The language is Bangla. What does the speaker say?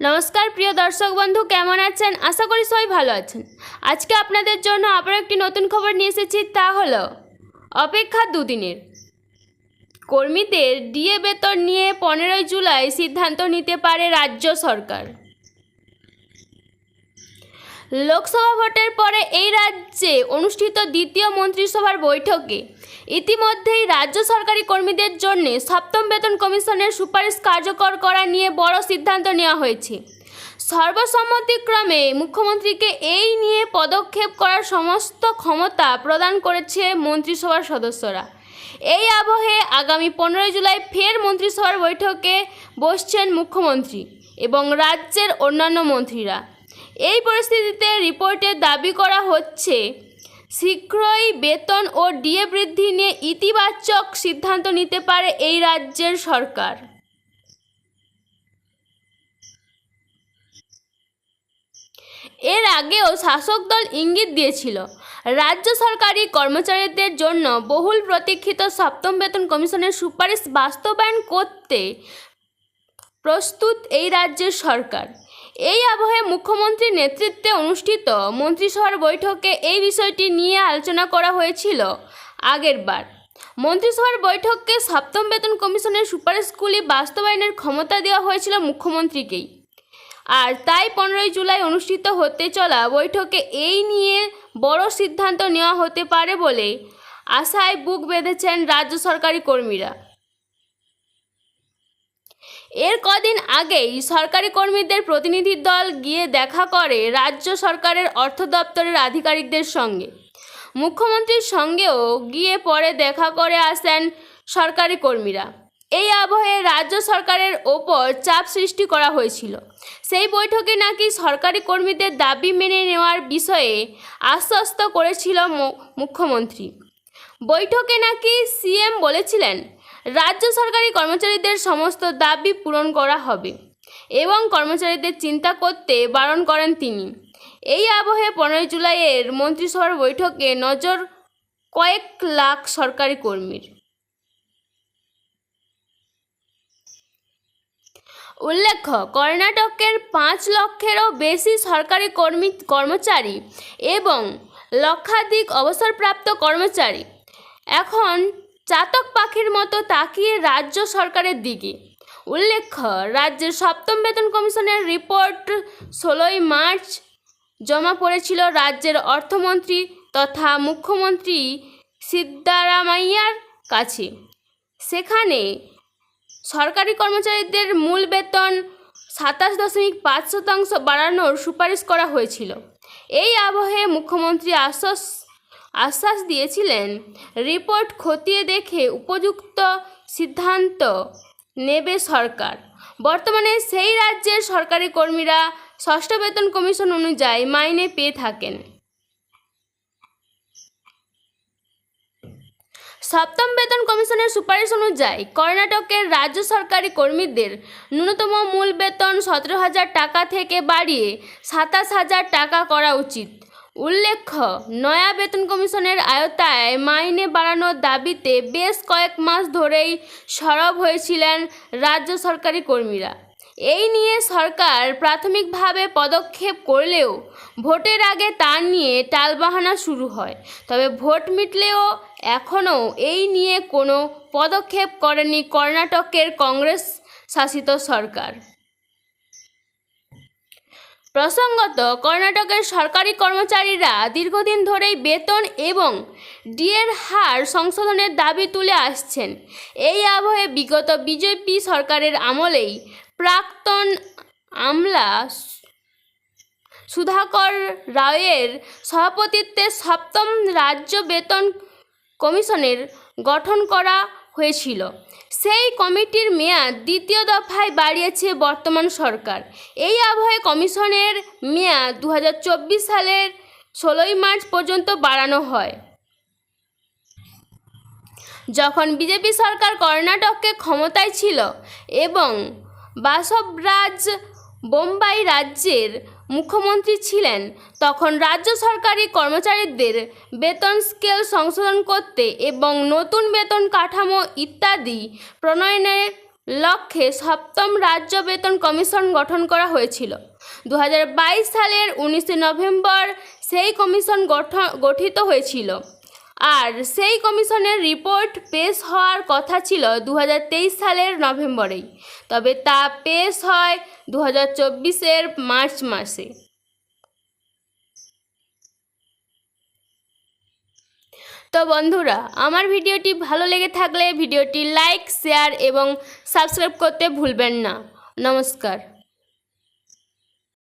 নমস্কার, প্রিয় দর্শক বন্ধু, কেমন আছেন? আশা করি সবাই ভালো আছেন। আজকে আপনাদের জন্য আবার একটি নতুন খবর নিয়ে এসেছি, তা হল অপেক্ষা দুদিনের। কর্মীদের ডিএ বেতন নিয়ে পনেরোই জুলাই সিদ্ধান্ত নিতে পারে রাজ্য সরকার। লোকসভা ভোটের পরে এই রাজ্যে অনুষ্ঠিত দ্বিতীয় মন্ত্রিসভার বৈঠকে। ইতিমধ্যেই রাজ্য সরকারি কর্মীদের জন্য সপ্তম বেতন কমিশনের সুপারিশ কার্যকর করা নিয়ে বড় সিদ্ধান্ত নেওয়া হয়েছে। সর্বসম্মতিক্রমে মুখ্যমন্ত্রীকে এই নিয়ে পদক্ষেপ করার সমস্ত ক্ষমতা প্রদান করেছে মন্ত্রিসভার সদস্যরা। এই আবহে আগামী পনেরোই জুলাই ফের মন্ত্রিসভার বৈঠকে বসছেন মুখ্যমন্ত্রী এবং রাজ্যের অন্যান্য মন্ত্রীরা। এই পরিস্থিতিতে রিপোর্টে দাবি করা হচ্ছে, শীঘ্রই বেতন ও ডিএ বৃদ্ধি নিয়ে ইতিবাচক সিদ্ধান্ত নিতে পারে এই রাজ্যের সরকার। এর আগেও শাসক দল ইঙ্গিত দিয়েছিল, রাজ্য সরকারি কর্মচারীদের জন্য বহুল প্রতীক্ষিত সপ্তম বেতন কমিশনের সুপারিশ বাস্তবায়ন করতে প্রস্তুত এই রাজ্যের সরকার। এই আবহে মুখ্যমন্ত্রীর নেতৃত্বে অনুষ্ঠিত মন্ত্রিসভার বৈঠকে এই বিষয়টি নিয়ে আলোচনা করা হয়েছিল আগেরবার। মন্ত্রিসভার বৈঠককে সপ্তম বেতন কমিশনের সুপারিশগুলি বাস্তবায়নের ক্ষমতা দেওয়া হয়েছিল মুখ্যমন্ত্রীকেই। আর তাই পনেরোই জুলাই অনুষ্ঠিত হতে চলা বৈঠকে এই নিয়ে বড় সিদ্ধান্ত নেওয়া হতে পারে বলে আশায় বুক বেঁধেছেন রাজ্য সরকারি কর্মীরা। এর কদিন আগেই সরকারি কর্মীদের প্রতিনিধি দল গিয়ে দেখা করে রাজ্য সরকারের অর্থ দপ্তরের আধিকারিকদের সঙ্গে। মুখ্যমন্ত্রীর সঙ্গেও গিয়ে পরে দেখা করে আসেন সরকারি কর্মীরা। এই আবহে রাজ্য সরকারের ওপর চাপ সৃষ্টি করা হয়েছিল। সেই বৈঠকে নাকি সরকারি কর্মীদের দাবি মেনে নেওয়ার বিষয়ে আশ্বস্ত করেছিল মুখ্যমন্ত্রী। বৈঠকে নাকি সিএম বলেছিলেন রাজ্য সরকারি কর্মচারীদের সমস্ত দাবি পূরণ করা হবে এবং কর্মচারীদের চিন্তা করতে বারণ করেন তিনি। এই আবহে পনেরোই জুলাইয়ের মন্ত্রিসভার বৈঠকে নজর কয়েক লাখ সরকারি কর্মীর। উল্লেখ্য, কর্ণাটকের পাঁচ লক্ষেরও বেশি সরকারি কর্মী, কর্মচারী এবং লক্ষাধিক অবসরপ্রাপ্ত কর্মচারী এখন চাতক পাখির মতো তাকিয়ে রাজ্য সরকারের দিকে। উল্লেখ্য, রাজ্যের সপ্তম বেতন কমিশনের রিপোর্ট ষোলোই মার্চ জমা পড়েছিল রাজ্যের অর্থমন্ত্রী তথা মুখ্যমন্ত্রী সিদ্দারামাইয়ার কাছে। সেখানে সরকারি কর্মচারীদের মূল বেতন সাতাশ দশমিক পাঁচ শতাংশ বাড়ানোর সুপারিশ করা হয়েছিল। এই আবহে মুখ্যমন্ত্রী আশ্বাস আশ্বাস দিয়েছিলেন। রিপোর্ট খতিয়ে দেখে উপযুক্ত সিদ্ধান্ত নেবে সরকার। বর্তমানে সেই রাজ্যের সরকারি কর্মীরা ষষ্ঠ বেতন কমিশন অনুযায়ী মাইনে পেয়ে থাকেন। সপ্তম বেতন কমিশনের সুপারিশ অনুযায়ী কর্ণাটকের রাজ্য সরকারি কর্মীদের ন্যূনতম মূল বেতন সতেরো হাজার টাকা থেকে বাড়িয়ে সাতাশ হাজার টাকা করা উচিত। উল্লেখ্য, নয়া বেতন কমিশনের আয়তায় মাইনে বাড়ানোর দাবিতে বেশ কয়েক মাস ধরেই সরব হয়েছিলেন রাজ্য সরকারি কর্মীরা। এই নিয়ে সরকার প্রাথমিকভাবে পদক্ষেপ করলেও ভোটের আগে তা নিয়ে টালবাহানা শুরু হয়। তবে ভোট মিটলেও এখনও এই নিয়ে কোনো পদক্ষেপ করেনি কর্ণাটকের কংগ্রেস শাসিত সরকার। প্রসঙ্গত, কর্ণাটকের সরকারি কর্মচারীরা দীর্ঘদিন ধরেই বেতন এবং ডিএর হার সংশোধনের দাবি তুলে আসছেন। এই আবহে বিগত বিজেপি সরকারের আমলেই প্রাক্তন আমলা সুধাকর রায়ের সভাপতিত্বে সপ্তম রাজ্য বেতন কমিশনের গঠন করা হয়েছিল। সেই কমিটির মেয়াদ দ্বিতীয় দফায় বাড়িয়েছে বর্তমান সরকার। এই আবহে কমিশনের মেয়াদ দু হাজার চব্বিশ সালের ষোলোই মার্চ পর্যন্ত বাড়ানো হয়। যখন বিজেপি সরকার কর্ণাটককে ক্ষমতায় ছিল এবং বাসবরাজ বোম্বাই রাজ্যের মুখ্যমন্ত্রী ছিলেন, তখন রাজ্য সরকারি কর্মচারীদের বেতন স্কেল সংশোধন করতে এবং নতুন বেতন কাঠামো ইত্যাদি প্রণয়নের লক্ষ্যে সপ্তম রাজ্য বেতন কমিশন গঠন করা হয়েছিল। দু হাজার বাইশ সালের উনিশে নভেম্বর সেই কমিশন গঠিত হয়েছিল। আর সেই কমিশনের রিপোর্ট পেশ হওয়ার কথা ছিল দু হাজার তেইশ সালের নভেম্বরেই। তবে তা পেশ হয় দু হাজার মার্চ মাসে। তো বন্ধুরা, আমার ভিডিওটি ভালো লেগে থাকলে ভিডিওটি লাইক, শেয়ার এবং সাবস্ক্রাইব করতে ভুলবেন না। নমস্কার।